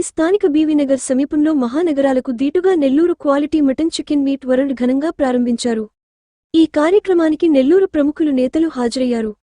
స్థానిక బీవీనగర్ సమీపంలో మహానగరాలకు దీటుగా Nellore quality mutton chicken meat world ఘనంగా ప్రారంభించారు. ఈ కార్యక్రమానికి నెల్లూరు ప్రముఖులు నేతలు హాజరయ్యారు.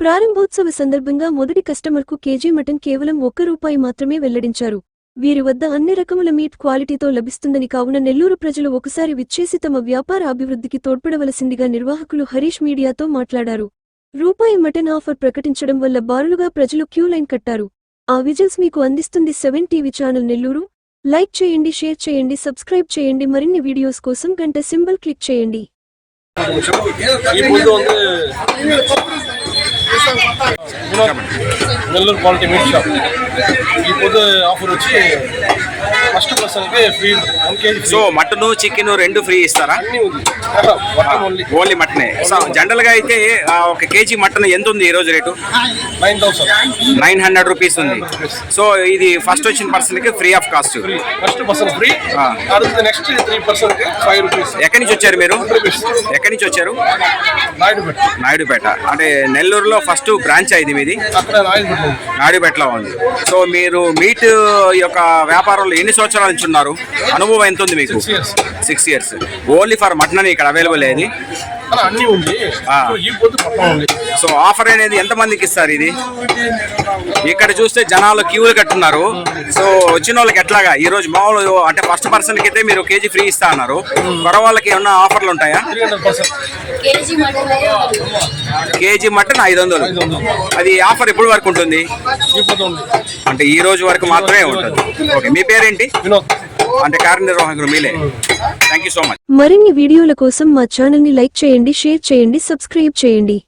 ప్రారంభోత్సవ సందర్భంగా మొదటి కస్టమర్కు కేజీ మటన్ కేవలం ఒక్క రూపాయి మాత్రమే వెల్లడించారు. వీరి వద్ద అన్ని రకముల మీట్ క్వాలిటీతో లభిస్తుందని కావున నెల్లూరు ప్రజలు ఒకసారి విచ్చేసి తమ వ్యాపార అభివృద్ధికి తోడ్పడవలసిందిగా నిర్వాహకులు హరీష్ మీడియాతో మాట్లాడారు. రూపాయి మటన్ ఆఫర్ ప్రకటించడం వల్ల బారులుగా ప్రజలు క్యూ లైన్ కట్టారు. ఆ విజిల్స్ మీకు అందిస్తుంది seven TV channel Nellore. Like చేయండి షేర్ చేయండి సబ్స్క్రైబ్ చేయండి మరిన్ని వీడియోస్ కోసం గంట సింబల్ క్లిక్ చేయండి. నెల్లూరు క్వాలిటీ మీట్ షాప్ ఈ పొద్దు ఆఫర్ వచ్చి first free so mutton chicken రెండు ఫ్రీ ఇస్తారా? మటన్ ఓన్లీ మటనే. సో జనరల్గా అయితే ఒక కేజీ మటన్ ఎంత ఉంది ఈ రోజు rate? Nine nine hundred rupees ఉంది. సో ఇది ఫస్ట్ వచ్చిన పర్సన్కి free of cost first person free next three five rupees ఎక్కడి నుంచి వచ్చారు మీరు? ఎక్కడి నుంచి వచ్చారు? నాయుడు పెట్టి నాయుడుపేట. అంటే నెల్లూరులో ఫస్ట్ బ్రాంచ్ ఇది మీది? నాయుడుపేటలో ఉంది. సో మీరు మీట్ యొక్క వ్యాపారంలో ఎన్ని సంవత్సరాల నుంచి ఉన్నారు? అనుభవం ఎంత ఉంది మీకు. Six years only for mutton అని ఇక్కడ అవైలబుల్ అలా అన్నీ ఉంది. ఈ పొద్దు మొత్తం ఉంది. సో ఆఫర్ అనేది ఎంత మందికి ఇస్తారు ఇది? ఇక్కడ చూస్తే జనాలు క్యూలు కట్టున్నారు. సో వచ్చిన వాళ్ళకి ఎట్లాగా? ఈ రోజు మామూలు అంటే ఫస్ట్ పర్సన్కి అయితే మీరు కేజీ ఫ్రీ ఇస్తా అన్నారు. కొర వాళ్ళకి ఏమన్నా ఆఫర్లు ఉంటాయా? కేజీ మటన్ ఐదు వందలు అది ఆఫర్ ఎప్పుడు వరకు ఉంటుంది? ఈ పొద్దు ఉంది. అంటే ఈ రోజు వరకు మాత్రమే ఉంటుంది. ఓకే మీ పేరేంటి? వినోద్. అంటే మీలే. థ్యాంక్ సో మచ్ మరిన్ని వీడియోల కోసం మా ఛానల్ని లైక్ చేయండి షేర్ చేయండి సబ్స్క్రైబ్ చేయండి.